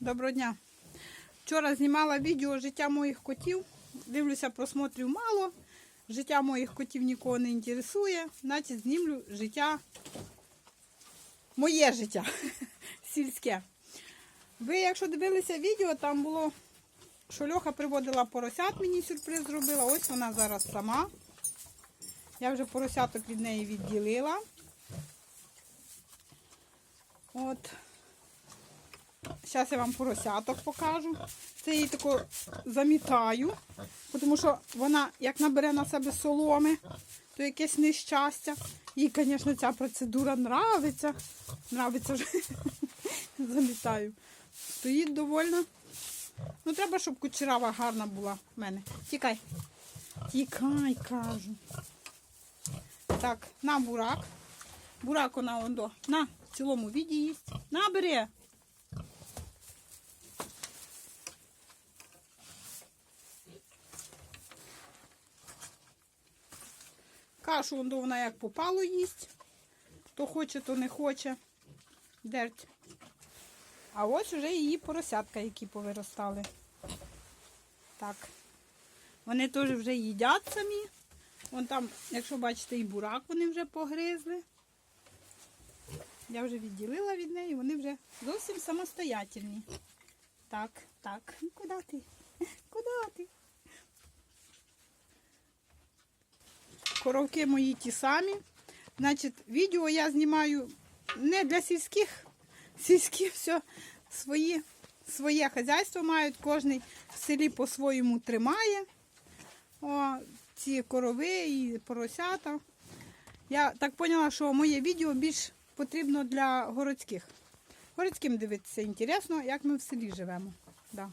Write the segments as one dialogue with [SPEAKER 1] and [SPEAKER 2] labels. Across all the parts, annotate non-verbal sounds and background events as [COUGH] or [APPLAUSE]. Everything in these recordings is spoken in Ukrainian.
[SPEAKER 1] Доброго дня. Вчора знімала відео життя моїх котів. Дивлюся, просмотрів мало. Життя моїх котів нікого не інтересує. Значить, знімлю життя. Моє життя [LAUGHS] сільське. Ви, якщо дивилися відео, там було, що Льоха приводила поросят, мені сюрприз зробила. Ось вона зараз сама. Я вже поросяток від неї відділила. От. Зараз я вам поросяток покажу. Це її тако замітаю, тому що вона, як набере на себе соломи, то якесь нещастя. Їй, звісно, ця процедура нравиться. Нравиться вже. [LAUGHS] Замітаю. Стоїть довольно. Ну, треба, щоб кучерава гарна була в мене. Тікай. Тікай, кажу. Так, на бурак. Бурак вона он до. На, в цілому віді їсть. На, бери. Кашу вона як попало їсть. То хоче, то не хоче. Дерть. А ось уже її поросятка, які повиростали. Так. Вони теж вже їдять самі. Вон там, якщо бачите, і бурак вони вже погризли. Я вже відділила від неї, вони вже зовсім самостоятельні. Так, так. Ну, Куди ти? [LAUGHS] Куди ти? Коровки мої ті самі. Значить, відео я знімаю не для сільських. [LAUGHS] Сільські все свої, своє хазяйство мають, кожен в селі по-своєму тримає. О, ці корови і поросята. Я так поняла, що моє відео більш потрібно для городських. Городським дивитися інтересно, як ми в селі живемо. Да.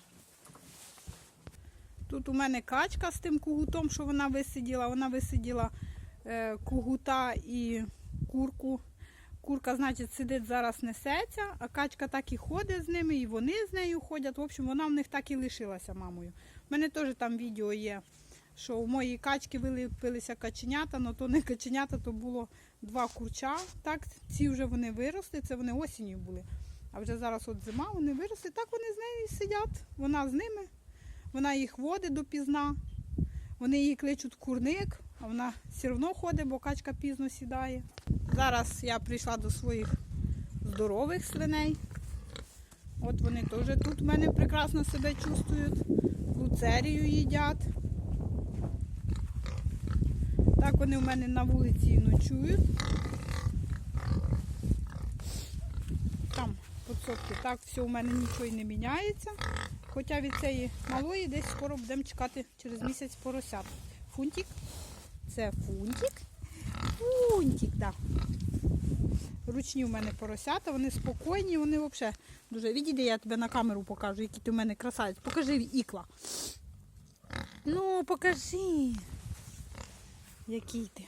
[SPEAKER 1] Тут у мене качка з тим кугутом, що вона висиділа. Вона висиділа е, кугута і курку. Курка, значить, сидить зараз несеться, а качка так і ходить з ними, і вони з нею ходять. В общем, вона в них так і лишилася мамою. У мене теж там відео є, що у моїй качки виліпилися каченята, але то не каченята, то було два курча. Так, ці вже вони виросли, це вони осінню були. А вже зараз от зима, вони виросли, так вони з нею і сидять. Вона з ними, вона їх водить допізна. Вони її кличуть курник, а вона все одно ходить, бо качка пізно сідає. Зараз я прийшла до своїх здорових свиней. От вони теж тут в мене прекрасно себе чувствують. Луцерію їдять. Так вони в мене на вулиці ночують. Там подсобки. Так, все у мене нічого і не міняється. Хоча від цієї малої десь скоро будемо чекати через місяць поросят. Фунтик. Це фунтик. Фунтик, так. Да. Ручні в мене поросята, вони спокійні, вони взагалі дуже. Відійди, я тебе на камеру покажу, який ти в мене красавець. Покажи ікла. Ну, покажи. Який ти.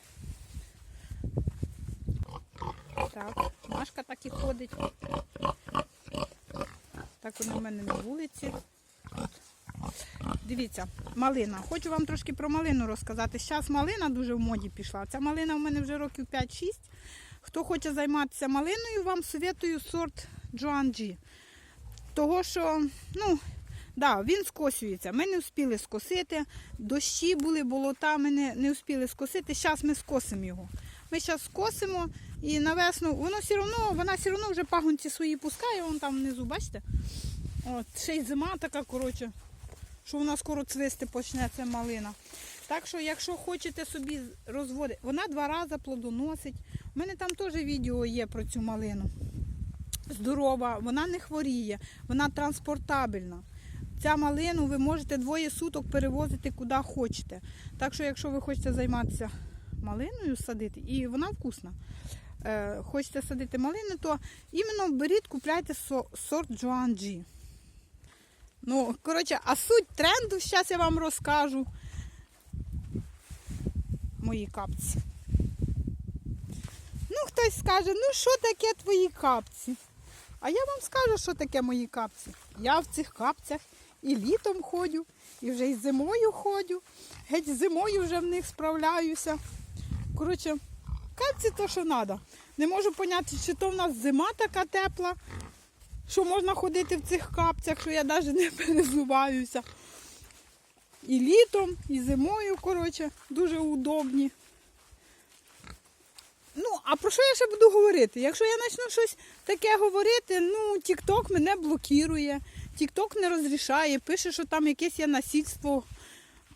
[SPEAKER 1] Так, Машка так і ходить. Так вони в мене на вулиці. Дивіться, малина. Хочу вам трошки про малину розказати. Зараз малина дуже в моді пішла. Ця малина в мене вже років 5-6. Хто хоче займатися малиною, вам советую сорт Джоанджі. Того, що, ну, да, він скосюється. Ми не встигли скосити. Дощі були, болота, ми не, не встигли скосити. Зараз ми скосимо його. Ми зараз скосимо і на весну, воно все одно, вона все одно вже пагонці свої пускає, вон там внизу, бачите? От, ще й зима така, коротше що вона скоро цвисти почне, це малина. Так що, якщо хочете собі розводити, вона два рази плодоносить. У мене там теж відео є про цю малину. Здорова, вона не хворіє, вона транспортабельна. Ця малину ви можете двоє суток перевозити куди хочете. Так що, якщо ви хочете займатися малиною садити, і вона вкусна, е, хочете садити малину, то іменно беріть, купляйте сорт Джоанджі. Ну, коротше, а суть тренду зараз я вам розкажу. Мої капці. Ну, хтось скаже, ну що таке твої капці? А я вам скажу, що таке мої капці. Я в цих капцях і літом ходжу, і вже і зимою ходжу. Геть зимою вже в них справляюся. Коротше, капці то, що треба. Не можу поняти, чи то в нас зима така тепла, що можна ходити в цих капцях, що я навіть не перезуваюся. І літом, і зимою, коротше, дуже удобні. Ну, а про що я ще буду говорити? Якщо я почну щось таке говорити, ну, TikTok мене блокує, TikTok не розрішає, пише, що там якесь я насильство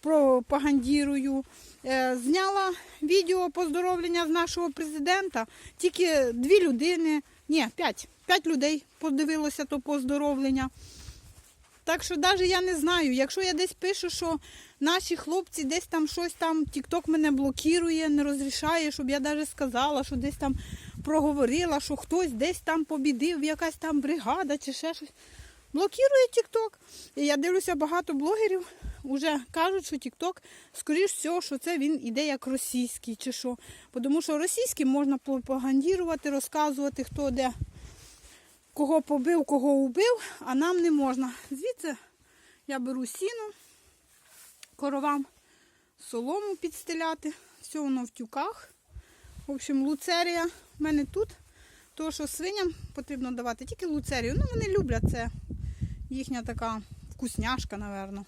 [SPEAKER 1] пропагандірую. Е, зняла відео поздоровлення з нашого президента. Тільки дві людини, ні, п'ять, п'ять людей подивилося то поздоровлення. Так що навіть я не знаю, якщо я десь пишу, що наші хлопці десь там щось там, TikTok мене блокує, не розрішає, щоб я навіть сказала, що десь там проговорила, що хтось десь там побідив, якась там бригада чи ще щось. Блокує TikTok. І я дивлюся, багато блогерів вже кажуть, що TikTok, скоріш всього, що це він іде як російський чи що. Тому що російським можна пропагандувати, розказувати, хто де кого побив, кого убив, а нам не можна. Звідси я беру сіно, коровам солому підстеляти, все воно в тюках. В общем, луцерія в мене тут. То, що свиням потрібно давати тільки луцерію. Ну, вони люблять це. Їхня така вкусняшка, напевно.